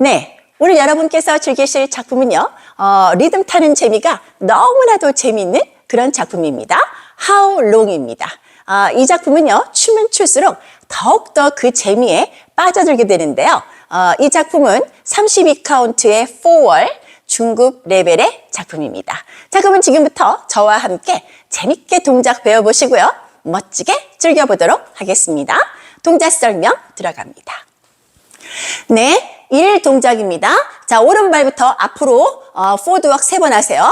네, 오늘 여러분께서 즐기실 작품은요, 어, 리듬 타는 재미가 너무나도 재미있는 그런 작품입니다. How Long입니다. 아, 이 작품은요, 추면 출수록 더욱더 그 재미에 빠져들게 되는데요. 어, 이 작품은 32카운트의 4월 중급 레벨의 작품입니다. 자, 그러면 지금부터 저와 함께 재밌게 동작 배워보시고요. 멋지게 즐겨보도록 하겠습니다. 동작 설명 들어갑니다. 네, 1 동작입니다. 자, 오른발부터 앞으로 어, 포드웍 세 번 하세요.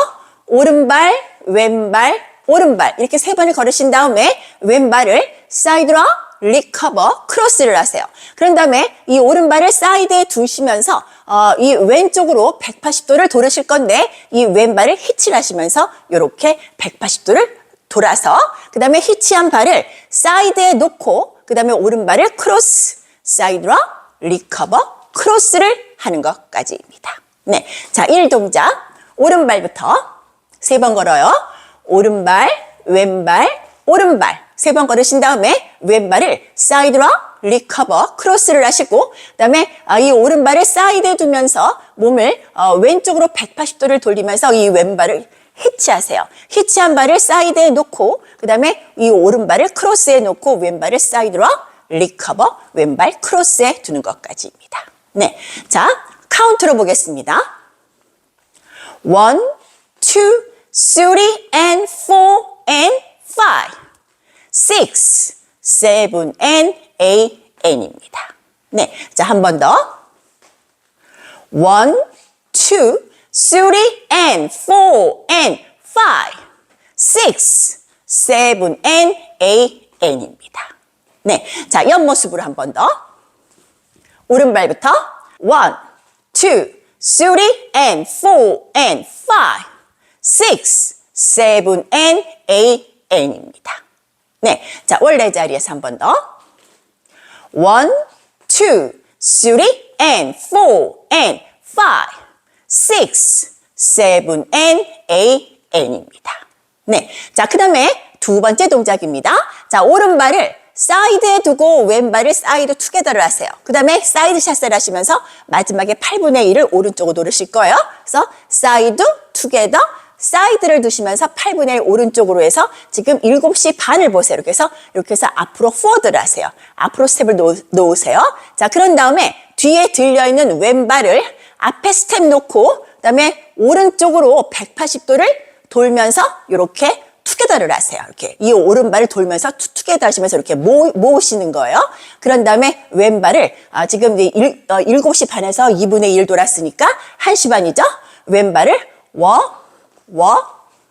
오른발, 왼발, 오른발 이렇게 세 번을 걸으신 다음에 왼발을 사이드로 리커버 크로스를 하세요. 그런 다음에 이 오른발을 사이드에 두시면서 어, 이 왼쪽으로 180도를 돌으실 건데 이 왼발을 히치를 하시면서 이렇게 180도를 돌아서 그 다음에 히치한 발을 사이드에 놓고 그 다음에 오른발을 크로스 사이드로 리커버 크로스를 하는 것까지입니다. 네, 자, 1 동작 오른발부터 세 번 걸어요. 오른발, 왼발, 오른발 세 번 걸으신 다음에 왼발을 사이드로 리커버 크로스를 하시고 그다음에 아, 이 오른발을 사이드에 두면서 몸을 어, 왼쪽으로 180도를 돌리면서 이 왼발을 히치하세요. 히치한 발을 사이드에 놓고 그다음에 이 오른발을 크로스에 놓고 왼발을 사이드로 리커버 왼발 크로스에 두는 것까지입니다. 네, 자 카운트로 보겠습니다. One, two, three, and four, and five, six, seven, and eight, n입니다. 네, 자, 한 번 더. One, two, three, and four, and five, six, seven, and eight, n입니다. 네, 자, 옆모습으로 한 번 더. 오른발부터 one, two, three, and four, and five, six, seven, and eight, n입니다. 네, 자, 원래 자리에서 한 번 더. one, two, three, and four, and five, six, seven, and eight, n입니다. 네, 자, 그 다음에 두 번째 동작입니다. 자, 오른발을 사이드에 두고 왼발을 사이드 투게더를 하세요. 그 다음에 사이드 샷을 하시면서 마지막에 8분의 1을 오른쪽으로 돌으실 거예요. 그래서 사이드 투게더 사이드를 두시면서 8분의 1 오른쪽으로 해서 지금 7시 반을 보세요. 이렇게 해서 이렇게 해서 앞으로 포워드를 하세요. 앞으로 스텝을 놓, 놓으세요. 자, 그런 다음에 뒤에 들려있는 왼발을 앞에 스텝 놓고 그다음에 오른쪽으로 180도를 돌면서 이렇게 투게더를 하세요. 이렇게 이 오른발을 돌면서 투, 투게더 하시면서 이렇게 모, 모으시는 거예요. 그런 다음에 왼발을 아, 지금 이제 일, 어, 7시 반에서 2분의 1 돌았으니까 1시 반이죠. 왼발을 워, 워,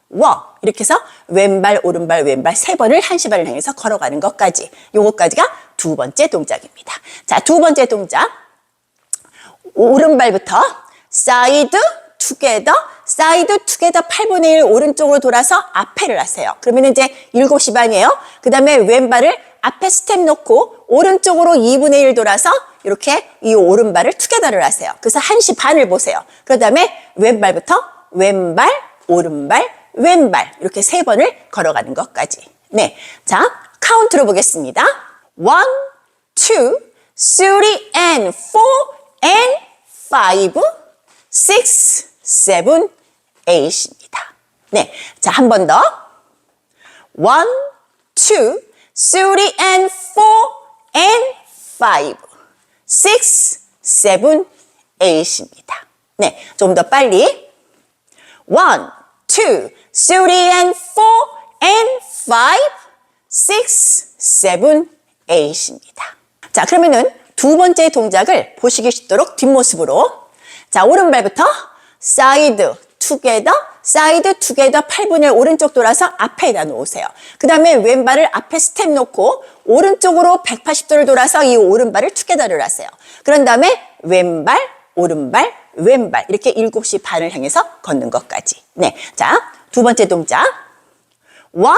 워 이렇게 해서 왼발 오른발 왼발 세 번을 1시 반을 향해서 걸어가는 것까지 요거까지가 두 번째 동작입니다. 자, 두 번째 동작 오른발부터 사이드 투게더 사이드 투게더 8분의 1 오른쪽으로 돌아서 앞에를 하세요. 그러면 이제 7시 반이에요. 그 다음에 왼발을 앞에 스텝 놓고 오른쪽으로 2분의 1 돌아서 이렇게 이 오른발을 투게더를 하세요. 그래서 1시 반을 보세요. 그 다음에 왼발부터 왼발, 오른발, 왼발 이렇게 세 번을 걸어가는 것까지. 네, 자 카운트로 보겠습니다. One, two, three, and four, and five, seven, eight입니다. 네, 자, 한 번 더. One, two, three, and four, and five, six, seven, eight입니다. 네, 좀 더 빨리. One, two, three, and four, and five, six, seven, eight입니다. 자, 그러면은 두 번째 동작을 보시기 쉽도록 뒷모습으로. 자, 오른발부터 사이드, 투게더, 사이드, 투게더 8분의 1 오른쪽 돌아서 앞에다 놓으세요. 그 다음에 왼발을 앞에 스텝 놓고 오른쪽으로 180도를 돌아서 이 오른발을 투게더를 하세요. 그런 다음에 왼발, 오른발, 왼발 이렇게 7시 반을 향해서 걷는 것까지. 네, 자, 두 번째 동작. One,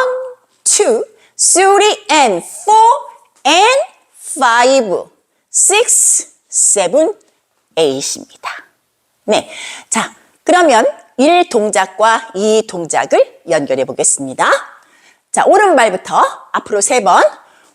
two, three, and four, and five, six, seven, eight입니다. 네. 자, 그러면 1 동작과 2 동작을 연결해 보겠습니다. 자, 오른발부터 앞으로 세 번.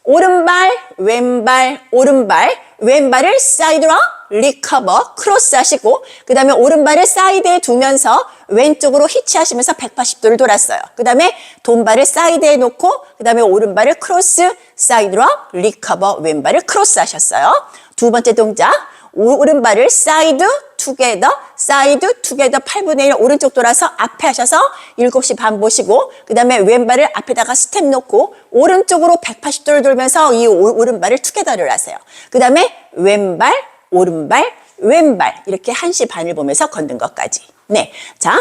오른발, 왼발, 오른발, 왼발을 사이드로 리커버, 크로스 하시고, 그 다음에 오른발을 사이드에 두면서 왼쪽으로 히치하시면서 180도를 돌았어요. 그 다음에 돈발을 사이드에 놓고, 그 다음에 오른발을 크로스, 사이드로 리커버, 왼발을 크로스 하셨어요. 두 번째 동작, 오- 오른발을 사이드 투게더 사이드 투게더 8분의 1 오른쪽 돌아서 앞에 하셔서 7시 반 보시고 그 다음에 왼발을 앞에다가 스텝 놓고 오른쪽으로 180도를 돌면서 이 오- 오른발을 투게더를 하세요. 그 다음에 왼발 오른발 왼발 이렇게 1시 반을 보면서 걷는 것까지 네, 자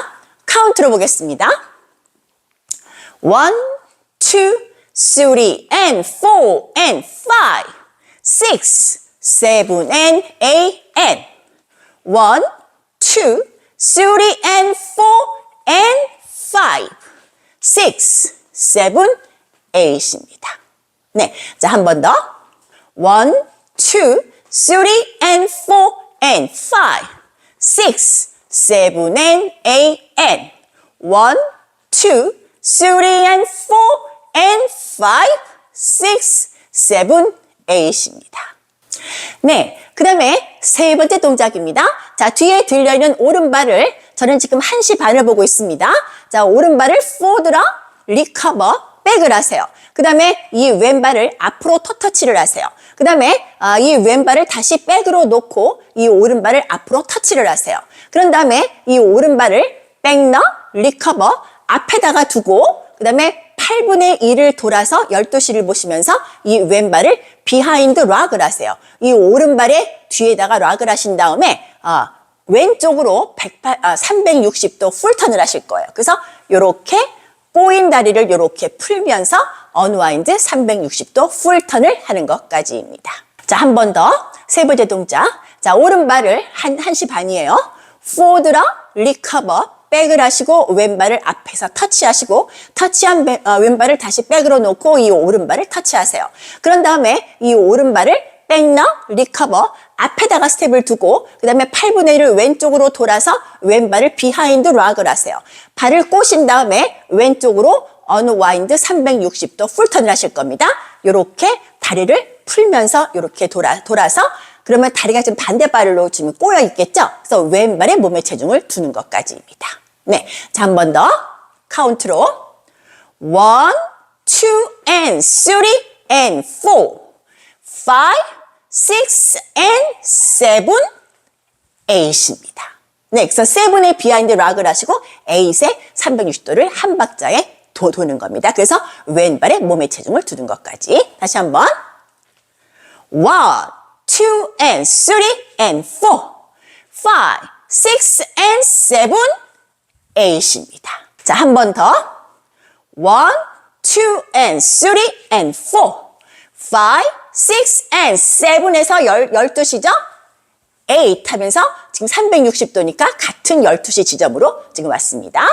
카운트로 보겠습니다. One, two, three, and four, and five, six, seven, and eight, and one, two, three, and four, and five, six, seven, eight입니다. 네, 자, 한 번 더. One, two, three, and four, and five, six, seven, and eight, and one, two, three, and four, and five, six, seven, eight입니다. 네, 그 다음에 세 번째 동작입니다. 자, 뒤에 들려있는 오른발을 저는 지금 1시 반을 보고 있습니다. 자, 오른발을 forward로 recover, 백을 하세요. 그 다음에 이 왼발을 앞으로 터터치를 하세요. 그 다음에 아, 이 왼발을 다시 백으로 놓고 이 오른발을 앞으로 터치를 하세요. 그런 다음에 이 오른발을 백너, 리커버 앞에다가 두고 그 다음에 8분의 1을 돌아서 12시를 보시면서 이 왼발을 비하인드 락을 하세요. 이 오른발의 뒤에다가 락을 하신 다음에 아, 왼쪽으로 108, 아, 360도 풀턴을 하실 거예요. 그래서 이렇게 꼬인 다리를 이렇게 풀면서 언와인드 360도 풀턴을 하는 것까지입니다. 자, 한 번 더. 세 번째 동작. 자, 오른발을 한, 1시 반이에요. 포드라 리커버 백을 하시고 왼발을 앞에서 터치하시고 터치한 배- 어, 왼발을 다시 백으로 놓고 이 오른발을 터치하세요. 그런 다음에 이 오른발을 백너 리커버 앞에다가 스텝을 두고 그 다음에 8분의 1을 왼쪽으로 돌아서 왼발을 비하인드 락을 하세요. 발을 꼬신 다음에 왼쪽으로 언와인드 360도 풀턴을 하실 겁니다. 이렇게 다리를 풀면서 이렇게 돌아, 돌아서 그러면 다리가 지금 반대발로 지금 꼬여 있겠죠? 그래서 왼발에 몸의 체중을 두는 것까지입니다. 네. 자, 한 번 더. 카운트로. One, two, and three, and four, five, six, and seven, eight입니다. 네, 그래서 세븐의 비하인드 락을 하시고 에잇에 360도를 한 박자에 도, 도는 겁니다. 그래서 왼발에 몸의 체중을 두는 것까지. 다시 한번. One, two, and three, and four, five, six, and seven, eight입니다. 자, 한 번 더. One, two, and three, and four, five, six, and seven에서 열, 12시죠? 8 하면서 지금 360도니까 같은 12시 지점으로 지금 왔습니다.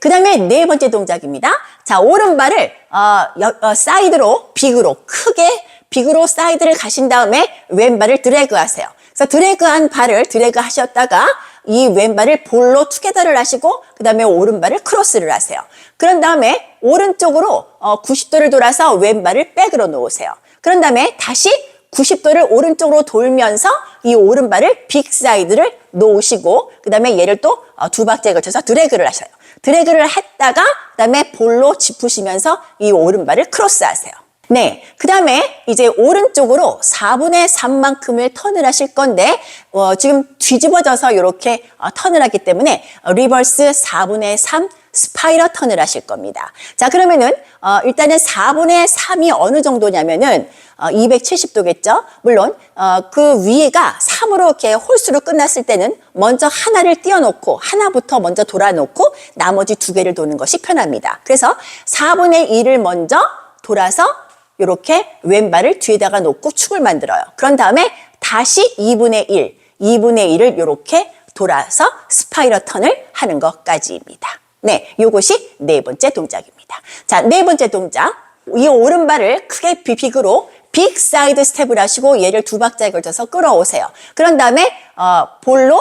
그 다음에 네 번째 동작입니다. 자, 오른발을 어, 여- 어, 사이드로, 빅으로, 크게 빅으로 사이드를 가신 다음에 왼발을 드래그 하세요. 그래서 드래그한 발을 드래그 하셨다가 이 왼발을 볼로 투게더를 하시고 그 다음에 오른발을 크로스를 하세요. 그런 다음에 오른쪽으로 어, 90도를 돌아서 왼발을 백으로 놓으세요. 그런 다음에 다시 90도를 오른쪽으로 돌면서 이 오른발을 빅 사이드를 놓으시고 그 다음에 얘를 또 두 박자에 걸쳐서 드래그를 하셔요. 드래그를 했다가 그 다음에 볼로 짚으시면서 이 오른발을 크로스 하세요. 네. 그 다음에 이제 오른쪽으로 4분의 3만큼을 턴을 하실 건데, 어, 지금 뒤집어져서 이렇게 어, 턴을 하기 때문에 어, 리버스 4분의 3 스파이럴 턴을 하실 겁니다. 자, 그러면은, 어, 일단은 4분의 3이 어느 정도냐면은, 어, 270도겠죠? 물론, 어, 그 위에가 3으로 이렇게 홀수로 끝났을 때는 먼저 하나를 띄워놓고, 하나부터 먼저 돌아놓고, 나머지 두 개를 도는 것이 편합니다. 그래서 4분의 1을 먼저 돌아서 이렇게 왼발을 뒤에다가 놓고 축을 만들어요. 그런 다음에 다시 2분의 1, 2분의 1을 이렇게 돌아서 스파이럴 턴을 하는 것까지입니다. 네, 요것이 네 번째 동작입니다. 자, 네 번째 동작. 이 오른발을 크게 빅으로 빅 사이드 스텝을 하시고 얘를 두 박자에 걸쳐서 끌어오세요. 그런 다음에 어, 볼로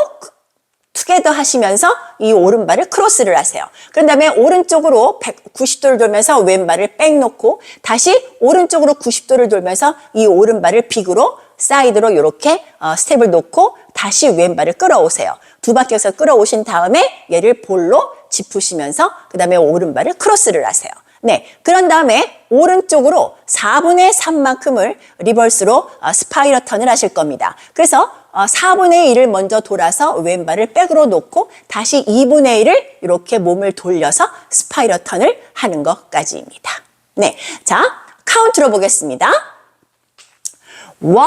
투게더 하시면서 이 오른발을 크로스를 하세요. 그런 다음에 오른쪽으로 190도를 돌면서 왼발을 백 놓고 다시 오른쪽으로 90도를 돌면서 이 오른발을 빅으로 사이드로 이렇게 어, 스텝을 놓고 다시 왼발을 끌어오세요. 두 바퀴에서 끌어오신 다음에 얘를 볼로 짚으시면서 그 다음에 오른발을 크로스를 하세요. 네. 그런 다음에 오른쪽으로 4분의 3만큼을 리버스로 어, 스파이럴 턴을 하실 겁니다. 그래서 어, 4분의 1을 먼저 돌아서 왼발을 백으로 놓고 다시 2분의 1을 이렇게 몸을 돌려서 스파이럴 턴을 하는 것까지입니다. 네. 자, 카운트로 보겠습니다. one,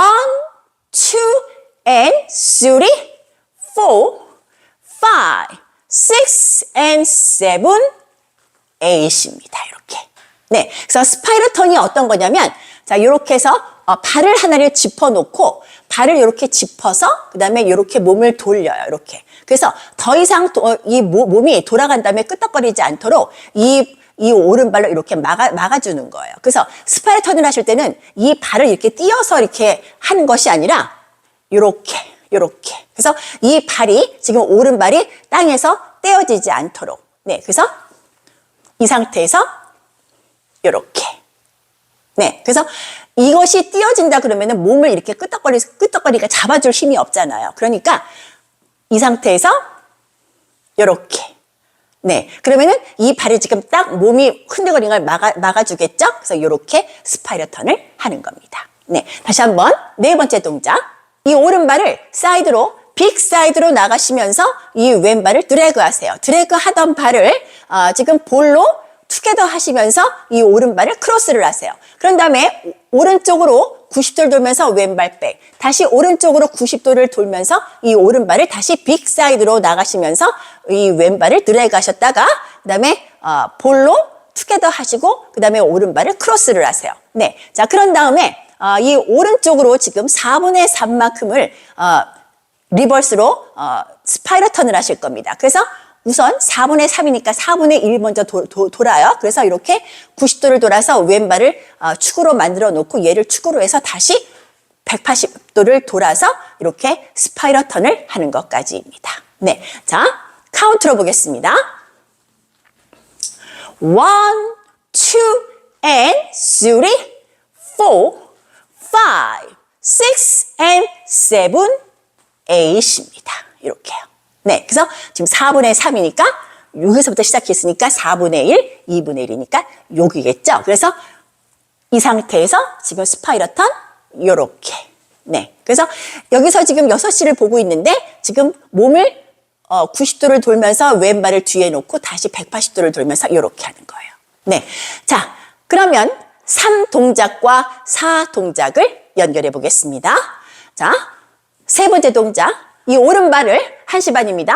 and three, and seven, eight입니다. 이렇게. 네. 그래서 스파이럴 턴이 어떤 거냐면, 자, 이렇게 해서 어, 발을 하나를 짚어 놓고, 발을 이렇게 짚어서, 그 다음에 이렇게 몸을 돌려요. 이렇게. 그래서 더 이상 도, 어, 이 모, 몸이 돌아간 다음에 끄떡거리지 않도록 이이 오른발로 이렇게 막아, 막아주는 거예요. 그래서 스파이럴 턴을 하실 때는 이 발을 이렇게 띄어서 이렇게 하는 것이 아니라, 요렇게, 요렇게. 그래서 이 발이, 지금 오른발이 땅에서 떼어지지 않도록. 네. 그래서 이 상태에서 요렇게. 네. 그래서 이것이 띄어진다 그러면은 몸을 이렇게 끄떡거리, 끄떡거리가 잡아줄 힘이 없잖아요. 그러니까 이 상태에서 요렇게. 네. 그러면은 이 발이 지금 딱 몸이 흔들거리는 걸 막아, 막아주겠죠? 그래서 요렇게 스파이럴 턴을 하는 겁니다. 네. 다시 한번 네 번째 동작. 이 오른발을 사이드로 빅 사이드로 나가시면서 이 왼발을 드래그 하세요. 드래그 하던 발을 어, 지금 볼로 투게더 하시면서 이 오른발을 크로스를 하세요. 그런 다음에 오른쪽으로 90도를 돌면서 왼발 백. 다시 오른쪽으로 90도를 돌면서 이 오른발을 다시 빅 사이드로 나가시면서 이 왼발을 드래그 하셨다가 그 다음에 어, 볼로 투게더 하시고 그 다음에 오른발을 크로스를 하세요. 네. 자, 그런 다음에 어, 이 오른쪽으로 지금 4분의 3만큼을 어, 리버스로 어, 스파이럴 턴을 하실 겁니다. 그래서 우선 4분의 3이니까 4분의 1 먼저 도, 도, 돌아요. 그래서 이렇게 90도를 돌아서 왼발을 어, 축으로 만들어 놓고 얘를 축으로 해서 다시 180도를 돌아서 이렇게 스파이럴 턴을 하는 것까지입니다. 네. 자, 카운트로 보겠습니다. one, two, and three, four, five, six, and seven, eight입니다. 이렇게요. 네. 그래서 지금 4분의 3이니까 여기서부터 시작했으니까 4분의 1, 2분의 1이니까 여기겠죠. 그래서 이 상태에서 지금 스파이럴 턴 요렇게. 네. 그래서 여기서 지금 6시를 보고 있는데 지금 몸을 어, 90도를 돌면서 왼발을 뒤에 놓고 다시 180도를 돌면서 이렇게 하는 거예요. 네. 자, 그러면 3동작과 4동작을 연결해 보겠습니다. 자, 세 번째 동작. 이 오른발을 한시 반입니다.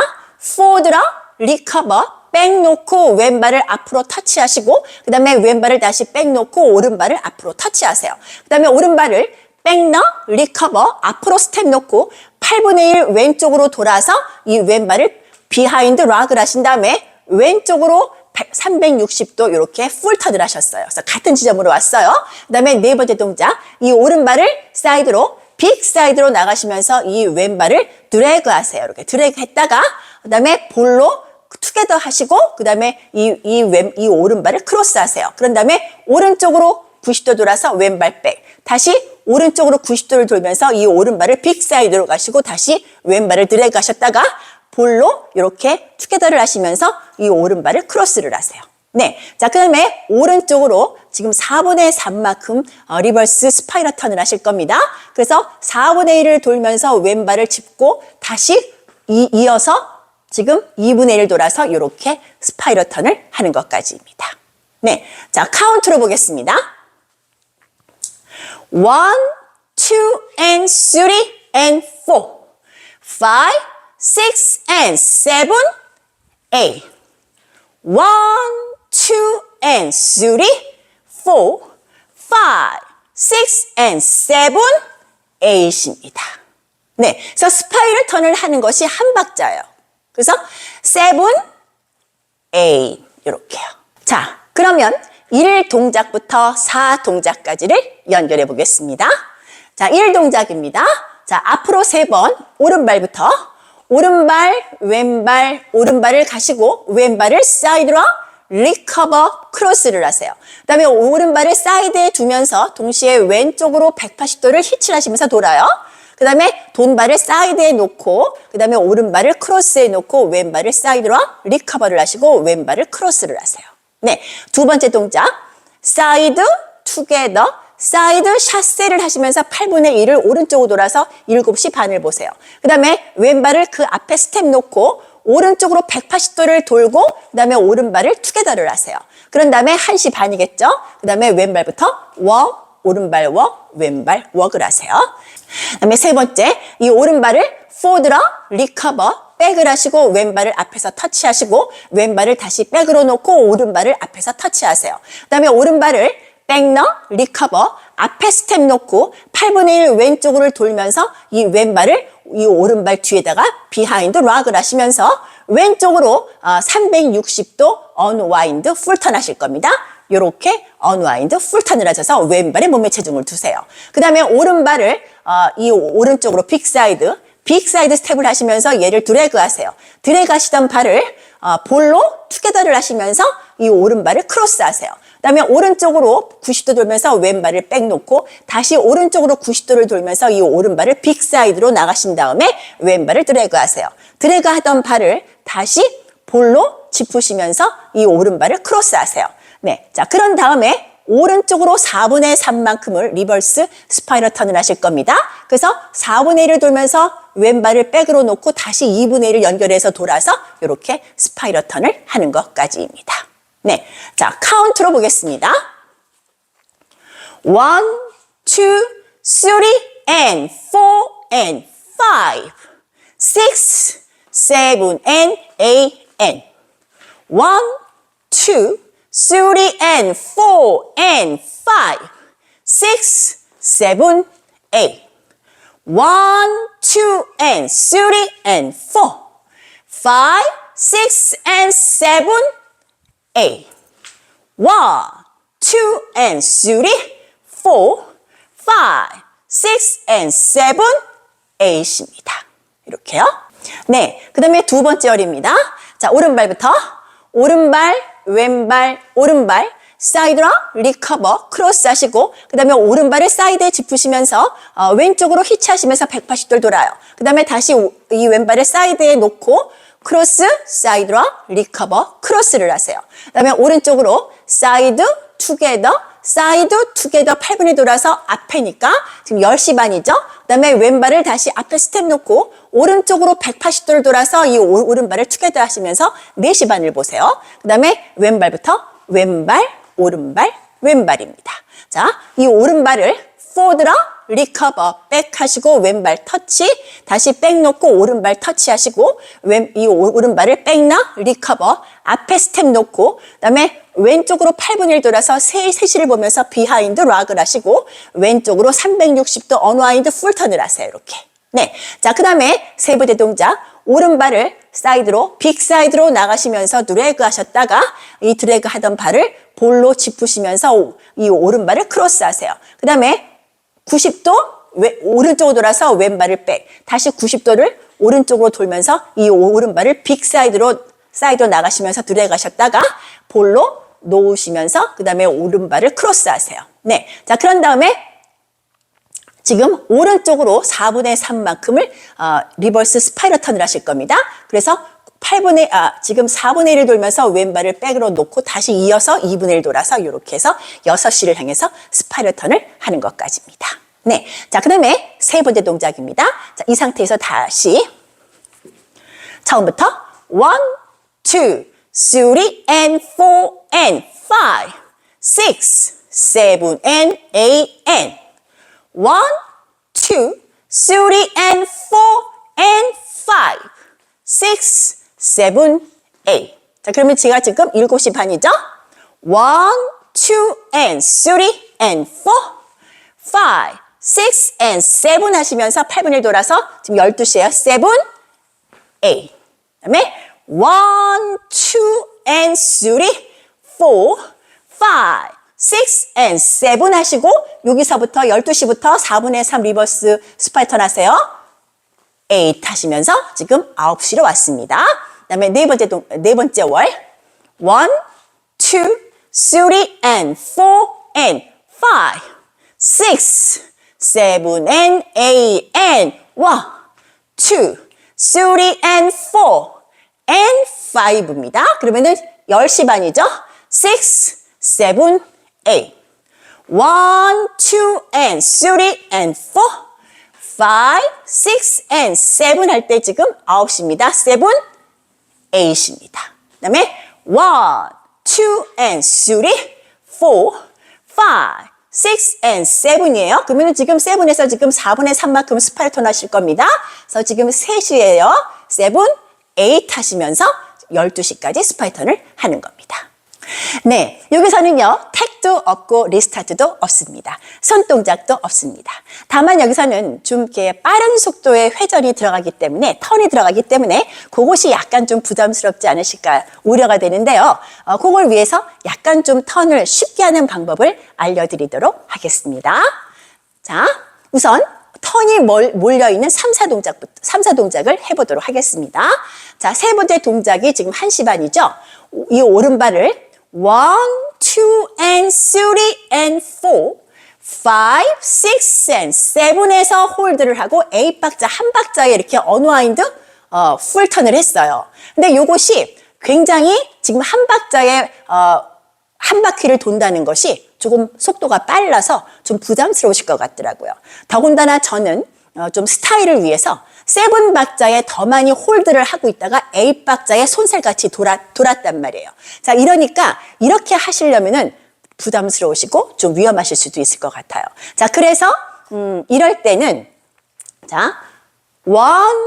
포드라, 리커버, 백 놓고 왼발을 앞으로 터치하시고 그 다음에 왼발을 다시 백 놓고 오른발을 앞으로 터치하세요. 그 다음에 오른발을 백너, 리커버, 앞으로 스텝 놓고 8분의 1 왼쪽으로 돌아서 이 왼발을 비하인드 락을 하신 다음에 왼쪽으로 360도 이렇게 풀 턴을 하셨어요. 그래서 같은 지점으로 왔어요. 그 다음에 네 번째 동작, 이 오른발을 사이드로 빅 사이드로 나가시면서 이 왼발을 드래그 하세요. 이렇게 드래그 했다가 그 다음에 볼로 투게더 하시고 그 다음에 이, 이, 왼, 이 오른발을 크로스 하세요. 그런 다음에 오른쪽으로 90도 돌아서 왼발 백. 다시 오른쪽으로 90도를 돌면서 이 오른발을 빅 사이드로 가시고 다시 왼발을 드래그 하셨다가 볼로 이렇게 투게더를 하시면서 이 오른발을 크로스를 하세요. 네. 자, 그 다음에 오른쪽으로 지금 4분의 3만큼 어, 리버스 스파이럴 턴을 하실 겁니다. 그래서 4분의 1을 돌면서 왼발을 짚고 다시 이, 이어서 지금 2분의 1 돌아서 이렇게 스파이럴 턴을 하는 것까지입니다. 네. 자, 카운트로 보겠습니다. one, two, and three, and four, five, six, and seven, eight. one, two, and three, four, five, six, and seven, eight입니다. 네, 그래서 스파이럴 턴을 하는 것이 한 박자예요. 그래서 seven, eight 이렇게요. 자, 그러면 1 동작부터 4 동작까지를 연결해 보겠습니다. 자, 1 동작입니다. 자, 앞으로 세 번, 오른발부터 오른발, 왼발, 오른발을 가시고 왼발을 사이드로 리커버 크로스를 하세요. 그 다음에 오른발을 사이드에 두면서 동시에 왼쪽으로 180도를 히치를 하시면서 돌아요. 그 다음에 돈발을 사이드에 놓고 그 다음에 오른발을 크로스에 놓고 왼발을 사이드로 리커버를 하시고 왼발을 크로스를 하세요. 네, 두 번째 동작 사이드 투게더 사이드 샷세를 하시면서 8분의 1을 오른쪽으로 돌아서 7시 반을 보세요. 그 다음에 왼발을 그 앞에 스텝 놓고 오른쪽으로 180도를 돌고 그 다음에 오른발을 투게더를 하세요. 그런 다음에 1시 반이겠죠? 그 다음에 왼발부터 워, 오른발 워, 왼발 웍을 하세요. 그 다음에 세 번째, 이 오른발을 포드러, 리커버, 백을 하시고 왼발을 앞에서 터치하시고 왼발을 다시 백으로 놓고 오른발을 앞에서 터치하세요. 그 다음에 오른발을 백너, 리커버, 앞에 스텝 놓고 8분의 1 왼쪽으로 돌면서 이 왼발을 이 오른발 뒤에다가 비하인드 락을 하시면서 왼쪽으로 360도 언와인드 풀턴 하실 겁니다. 요렇게 언와인드 풀턴을 하셔서 왼발에 몸의 체중을 두세요. 그 다음에 오른발을 어, 이 오른쪽으로 빅사이드 빅사이드 스텝을 하시면서 얘를 드래그 하세요. 드래그 하시던 발을 어, 볼로 투게더를 하시면서 이 오른발을 크로스 하세요. 그 다음에 오른쪽으로 90도 돌면서 왼발을 백 놓고 다시 오른쪽으로 90도를 돌면서 이 오른발을 빅사이드로 나가신 다음에 왼발을 드래그 하세요. 드래그 하던 발을 다시 볼로 짚으시면서 이 오른발을 크로스 하세요. 네. 자, 그런 다음에 오른쪽으로 4분의 3만큼을 리버스 스파이럴 턴을 하실 겁니다. 그래서 4분의 1을 돌면서 왼발을 백으로 놓고 다시 2분의 1을 연결해서 돌아서 이렇게 스파이럴 턴을 하는 것까지입니다. 네. 자, 카운트로 보겠습니다. One, two, three, and four, and five, six, seven, and eight, and one, two, three, and four, and five, six, seven, eight. One, two, and three, and four, five, six, and seven, eight. One, two, and three, four, five, six, and seven, eight입니다. 이렇게요. 네. 그 다음에 두 번째 열입니다. 자, 오른발부터. 오른발, 왼발, 오른발, 사이드로 리커버, 크로스 하시고, 그 다음에 오른발을 사이드에 짚으시면서, 어, 왼쪽으로 히치하시면서 180도를 돌아요. 그 다음에 다시 오- 이 왼발을 사이드에 놓고, 크로스, 사이드로 리커버, 크로스를 하세요. 그 다음에 오른쪽으로 사이드, 투게더, 사이드, 투게더 8분이 돌아서 앞에니까 지금 10시 반이죠? 그 다음에 왼발을 다시 앞에 스텝 놓고 오른쪽으로 180도를 돌아서 이 오- 오른발을 투게더 하시면서 4시 반을 보세요. 그 다음에 왼발부터 왼발, 오른발, 왼발입니다. 자, 이 오른발을 포드러, 리커버, 백 하시고 왼발 터치, 다시 백 놓고 오른발 터치 하시고 왼, 이 오- 오른발을 백너, 리커버, 앞에 스텝 놓고 그다음에 왼쪽으로 8분의 1 돌아서 세, 세시를 보면서 비하인드 락을 하시고 왼쪽으로 360도 언와인드 풀턴을 하세요. 이렇게. 네. 자, 그 다음에 세 번째 동작. 오른발을 사이드로, 빅 사이드로 나가시면서 드래그 하셨다가 이 드래그 하던 발을 볼로 짚으시면서 오- 이 오른발을 크로스 하세요. 그 다음에 90도 왼- 오른쪽으로 돌아서 왼발을 백. 다시 90도를 오른쪽으로 돌면서 이 오른발을 빅 사이드로 사이드로 나가시면서 드래그 하셨다가 볼로 놓으시면서 그 다음에 오른발을 크로스 하세요. 네. 자, 그런 다음에 지금 오른쪽으로 4분의 3만큼을 어, 리버스 스파이럴 턴을 하실 겁니다. 그래서 8분의 아 지금 4분의 1을 돌면서 왼발을 백으로 놓고 다시 이어서 2분의 1 돌아서 이렇게 해서 6시를 향해서 스파이럴 턴을 하는 것까지입니다. 네. 자, 그다음에 세 번째 동작입니다. 자, 이 상태에서 다시 처음부터 one, and four, and five, and eight, and one, and four, and five, seven, eight. 자, 그러면 제가 지금 7시 반이죠? one, two, and three, and four, five, six, and seven 하시면서 8분을 돌아서 지금 12시에요. seven, eight. 그다음에 one, two, and three, four, five, six, and seven 하시고 여기서부터 12시부터 4분의 3 리버스 스파이턴 하세요. 8 하시면서 지금 9시로 왔습니다. 그 다음에 네 번째 동, 네 번째 월. 1, 2, 3 and 4 and 5, 6, 7 and 8 and 1, 2, 3 and 4 and 5입니다. 그러면은 10시 반이죠? 6, 7, 8. 1, 2 and 3 and 4, 5, 6 and 7할때 지금 9시입니다. 7, 8입니다. 그 다음에 1, 2 and 3, 4, 5, 6 and 7이에요. 그러면 지금 7에서 지금 4분의 3만큼 스파르톤 하실 겁니다. 그래서 지금 3시예요. 7, 8 하시면서 12시까지 스파이턴을 하는 겁니다. 네, 여기서는요, 택도 없고 리스타트도 없습니다. 손동작도 없습니다. 다만 여기서는 좀 이렇게 빠른 속도의 회전이 들어가기 때문에, 턴이 들어가기 때문에, 그것이 약간 좀 부담스럽지 않으실까 우려가 되는데요. 어, 그걸 위해서 약간 좀 턴을 쉽게 하는 방법을 알려드리도록 하겠습니다. 자, 우선 턴이 몰, 몰려있는 3, 4동작부터, 3, 4동작을 해보도록 하겠습니다. 자, 세 번째 동작이 지금 1시 반이죠? 이 오른발을 1, 2, and 3, and 4, 5, 6, and 7에서 홀드를 하고 A 박자 한 박자에 이렇게 언와인드 어, 풀턴을 했어요. 근데 요것이 굉장히 지금 한 박자에 어, 한 바퀴를 돈다는 것이 조금 속도가 빨라서 좀 부담스러우실 것 같더라고요. 더군다나 저는 어, 좀 스타일을 위해서 세븐 박자에 더 많이 홀드를 하고 있다가 에잇 박자에 손살같이 돌아, 돌았단 말이에요. 자, 이러니까 이렇게 하시려면은 부담스러우시고 좀 위험하실 수도 있을 것 같아요. 자, 그래서, 음, 이럴 때는, 자, 1,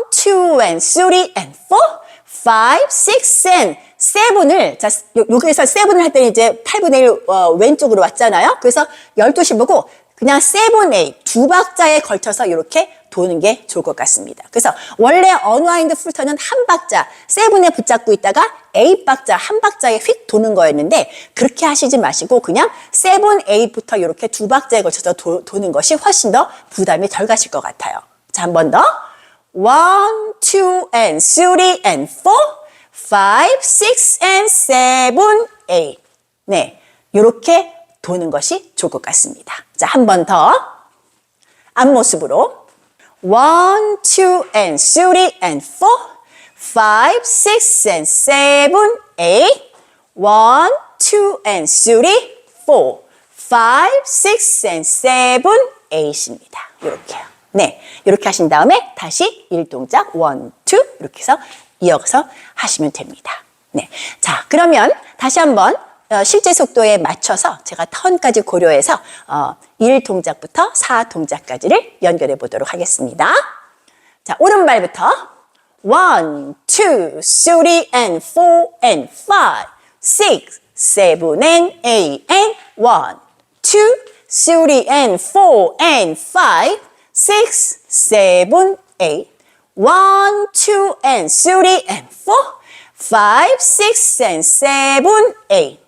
2, and 3, and 4, 5, 6, and 7을, 자, 요- 여기에서 7을 할 때는 이제 8분의 1 어, 왼쪽으로 왔잖아요. 그래서 12시 보고 그냥 7, 8, 두 박자에 걸쳐서 이렇게 도는 게 좋을 것 같습니다. 그래서 원래 언와인드 풀터는 한 박자, 7에 붙잡고 있다가 8 박자, 한 박자에 휙 도는 거였는데 그렇게 하시지 마시고 그냥 7, 8부터 이렇게 두 박자에 걸쳐서 도, 도는 것이 훨씬 더 부담이 덜 가실 것 같아요. 자, 한 번 더. 1, 2, and 3, and 4, 5, 6, and 7, 8. 네. 요렇게 도는 것이 좋을 것 같습니다. 자, 한 번 더. 앞모습으로. 1, 2, and 3, and 4, 5, 6, and 7, 8. 1, 2, and 3, 4, 5, 6, and 7, 8입니다. 이렇게요. 네. 이렇게 하신 다음에 다시 일동작 1, 2 이렇게 해서 이어서 하시면 됩니다. 네. 자, 그러면 다시 한번 어, 실제 속도에 맞춰서 제가 턴까지 고려해서 어, 1 동작부터 4 동작까지를 연결해 보도록 하겠습니다. 자, 오른발부터 1, 2, 3, and 4, and 5, 6, 7, and 8, and 1, 2, 3, and 4, and 5, 6, 7, 8, 1, 2, and 3, and 4, 5, 6, and 7, 8,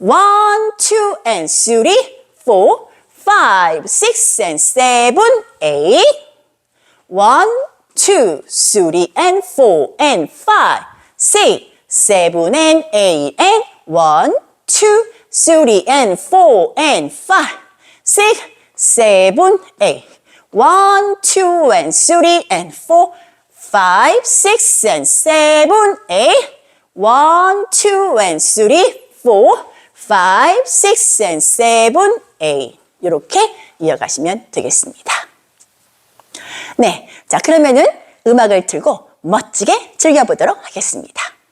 One, two, and three, four, five, six, and seven, eight. One, two, three, and four, and five, six, seven, and eight, and one, two, three, and four, and five, six, seven, eight. One, two, and three, and four, five, six, and seven, eight. One, two, and three, four. 5, 6, and 7, 8 이렇게 이어가시면 되겠습니다. 네, 자 그러면은 음악을 틀고 멋지게 즐겨보도록 하겠습니다.